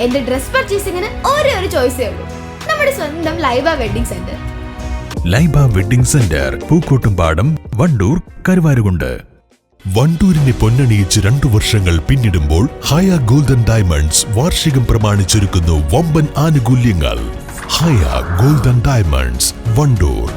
എന്റെ ഡ്രസ് പർച്ചേസിംഗിന് ഒരേ ഒരു ചോയ്സേ ഉള്ളൂ. നമ്മുടെ സ്വന്തം Laiba wedding centre. Laiba wedding centre Pookkottumpadam Wandoor Karuvarakundu. വണ്ടൂരിനെ പൊന്നണിയിച്ച് രണ്ടു വർഷങ്ങൾ പിന്നിടുമ്പോൾ ഹയ ഗോൾഡൻ ഡയമണ്ട്സ് വാർഷികം പ്രമാണിച്ചൊരുക്കുന്നു വമ്പൻ ആനുകൂല്യങ്ങൾ. Haya golden diamonds Wandoor.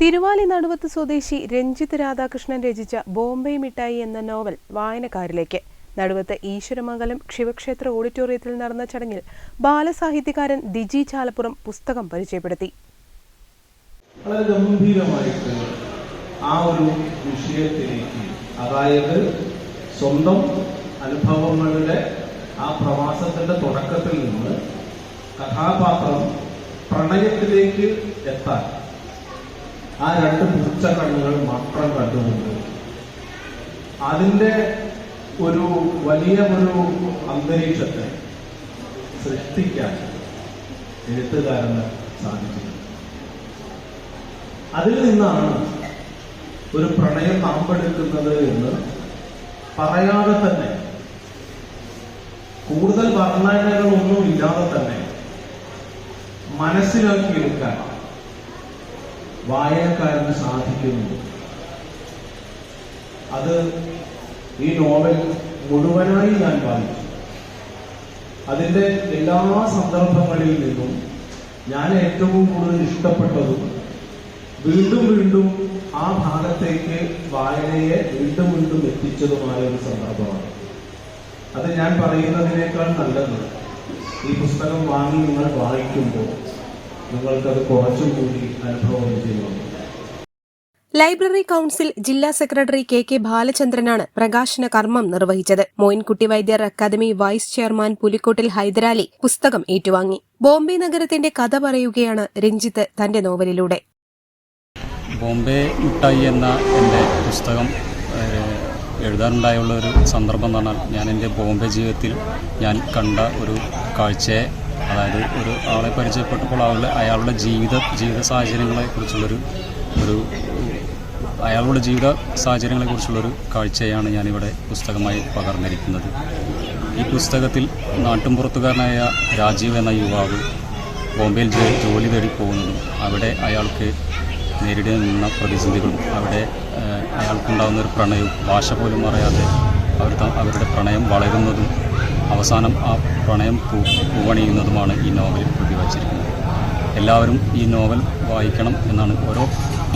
Thiruvali Naduvath സ്വദേശി രഞ്ജിത്ത് രാധാകൃഷ്ണൻ രചിച്ച ബോംബെ മിഠായി എന്ന നോവൽ വായനക്കാരിലേക്ക്. നടുവത്ത് ഈശ്വരമംഗലം ശിവക്ഷേത്ര ഓഡിറ്റോറിയത്തിൽ നടന്ന ചടങ്ങിൽ ബാലസാഹിത്യകാരൻ ദിജി ചാലപ്പുറം പുസ്തകം പരിചയപ്പെടുത്തി. വളരെ ഗംഭീരമായിട്ട് ആ ഒരു വിഷയത്തിലേക്ക് അതായത് സ്വന്തം അനുഭവങ്ങളുടെ ആ പ്രവാസത്തിന്റെ തുടക്കത്തിൽ നിന്ന് കഥാപാത്രം പ്രണയത്തിലേക്ക് എത്താൻ ആ രണ്ട് പൂച്ച കണ്ണുകൾ മാത്രം കണ്ടുകൊണ്ട് അതിന്റെ ഒരു വലിയ ഒരു അന്തരീക്ഷത്തെ സൃഷ്ടിക്കാൻ എഴുത്തുകാരന് സാധിച്ചിട്ടുണ്ട് അതിൽ നിന്നാണ് ഒരു പ്രണയം നാമ്പെടുക്കുന്നത് എന്ന് പറയാതെ തന്നെ കൂടുതൽ വർണനകളൊന്നും ഇല്ലാതെ തന്നെ മനസ്സിലാക്കിയെടുക്കാൻ വായനക്കാരന് സാധിക്കുന്നു. അത് ഈ നോവൽ മുഴുവനായി ഞാൻ വായിച്ചു. അതിന്റെ എല്ലാ സന്ദർഭങ്ങളിൽ നിന്നും ഞാൻ ഏറ്റവും കൂടുതൽ ഇഷ്ടപ്പെട്ടതും വീണ്ടും വീണ്ടും ആ ഭാഗത്തേക്ക് വായനയെ വീണ്ടും വീണ്ടും എത്തിച്ചതുമായ ഒരു സന്ദർഭമാണ്. അത് ഞാൻ പറയുന്നതിനേക്കാൾ നല്ലത് ഈ പുസ്തകം വാങ്ങി നിങ്ങൾ വായിക്കുമ്പോൾ നിങ്ങൾക്കത് കുറച്ചും കൂടി അനുഭവം ചെയ്യുന്നു. ലൈബ്രറി കൌൺസിൽ ജില്ലാ സെക്രട്ടറി കെ കെ ബാലചന്ദ്രനാണ് പ്രകാശന കർമ്മം നിർവഹിച്ചത്. Moyinkutty Vaidyar academy vice chairman Pulikkottil Hyderali പുസ്തകം ഏറ്റുവാങ്ങി. ബോംബെ നഗരത്തിന്റെ കഥ പറയുകയാണ് രഞ്ജിത്ത് തന്റെ നോവലിലൂടെ. ബോംബെ മിഠായി എന്ന എന്റെ പുസ്തകം എഴുതാനുണ്ടായുള്ള ഒരു സന്ദർഭം എന്ന് പറഞ്ഞാൽ ഞാൻ എന്റെ ബോംബെ ജീവിതത്തിൽ ഞാൻ കണ്ട ഒരു കാഴ്ചയെ അതായത് ഒരു ആളെ പരിചയപ്പെട്ടപ്പോൾ അയാളുടെ ജീവിത ജീവിത സാഹചര്യങ്ങളെക്കുറിച്ചുള്ളൊരു ഒരു അയാളുടെ ജീവിത സാഹചര്യങ്ങളെക്കുറിച്ചുള്ളൊരു കാഴ്ചയാണ് ഞാനിവിടെ പുസ്തകമായി പകർന്നിരിക്കുന്നത്. ഈ പുസ്തകത്തിൽ നാട്ടുംപുറത്തുകാരനായ രാജീവ് എന്ന യുവാവ് ബോംബെയിൽ ജോലി തേടി പോകുന്നതും അവിടെ അയാൾക്ക് നേരിടുന്ന പ്രതിസന്ധികളും അവിടെ അയാൾക്കുണ്ടാകുന്ന ഒരു പ്രണയവും ഭാഷ പോലും അറിയാതെ അവർ അവരുടെ പ്രണയം വളരുന്നതും അവസാനം ആ പ്രണയം പൂവണിയുന്നതുമാണ് ഈ നോവലിൽ പ്രതിപാദിച്ചിരിക്കുന്നത് എല്ലാവരും ഈ നോവൽ വായിക്കണം എന്നാണ് ഓരോ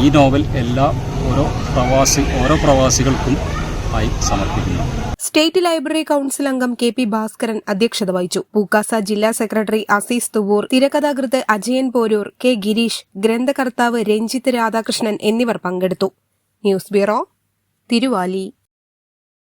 ഈ നോവൽ എല്ലാ ഓരോ പ്രവാസി ഓരോ പ്രവാസികൾക്കും ആയി സമർപ്പിക്കുന്നു. സ്റ്റേറ്റ് ലൈബ്രറി കൌൺസിൽ അംഗം കെ പി ഭാസ്കരൻ അധ്യക്ഷത വഹിച്ചു. പൂക്കാസ ജില്ലാ സെക്രട്ടറി അസീസ് തുവൂർ തിരക്കഥാകൃത്ത് അജയൻ പോരൂർ കെ ഗിരീഷ് ഗ്രന്ഥകർത്താവ് രഞ്ജിത്ത് രാധാകൃഷ്ണൻ എന്നിവർ പങ്കെടുത്തു. News bureau Thiruvali.